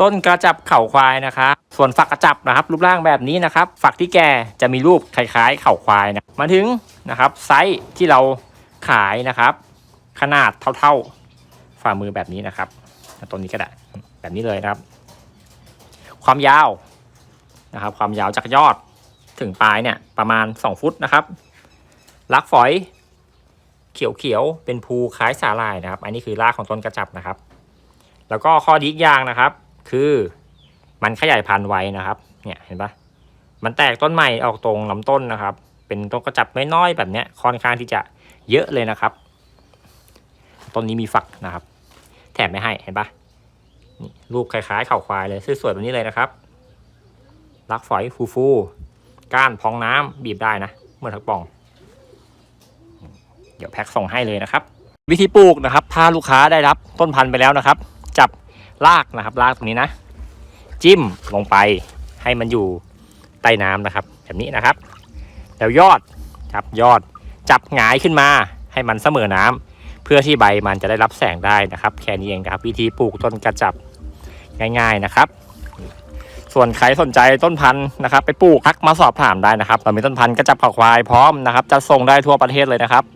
ต้นกระจับเข่าควายนะครับ ส่วนฝักกระจับนะครับ รูปร่างแบบนี้นะครับ ฝักที่แก่จะมีรูปคล้ายๆ เข่าควายนะ มาถึงนะครับไซส์ที่เราขายนะครับ ขนาดเท่าๆฝ่ามือแบบนี้นะครับต้นนี้ก็ได้แบบนี้เลยนะครับ ความยาวนะครับ ความยาวจากยอดถึงปลายเนี่ยประมาณ 2 ฟุตนะครับลักฝอยเขียวๆเป็นภูคล้ายสาหร่ายนะครับ อันนี้คือรากของต้นกระจับนะครับ แล้วก็ข้อดีอีกอย่างนะครับ คือมันขยายพันธุ์ไวนะครับ เนี่ยเห็นปะมันแตกต้นใหม่ออกตรงลำต้นนะครับ เป็นต้นกระจับน้อยๆแบบเนี้ยค่อนข้างที่จะเยอะเลยนะครับ ต้นนี้มีฝักนะครับ แถมไม่ให้เห็นปะนี่รูปคล้ายๆเข่าควายเลยสวยๆแบบนี้เลยนะครับ รักฝอยฟูๆก้านพองน้ำบีบได้นะเหมื่อนทักป่อง เดี๋ยวแพ็คส่งให้เลยนะครับ วิธีปลูกนะครับ ถ้าลูกค้าได้รับต้นพันธุ์ไปแล้วนะครับ จับ รากนะครับรากตรงนี้นะ จิ้มลงไปให้มันอยู่ใต้น้ำนะครับ แบบนี้นะครับ แล้วยอดครับยอดจับหงายขึ้นมาให้มันเสมอน้ำเพื่อที่ใบมันจะได้รับแสงได้นะครับ แค่นี้เองครับ วิธีปลูกต้นกระจับง่าย ๆนะครับ ส่วนใครสนใจต้นพันธุ์นะครับ ไปปลูกทักมาสอบถามได้นะครับเรามีต้นพันธุ์กระจับขาควายพร้อมนะครับจะส่งได้ทั่วประเทศเลยนะครับ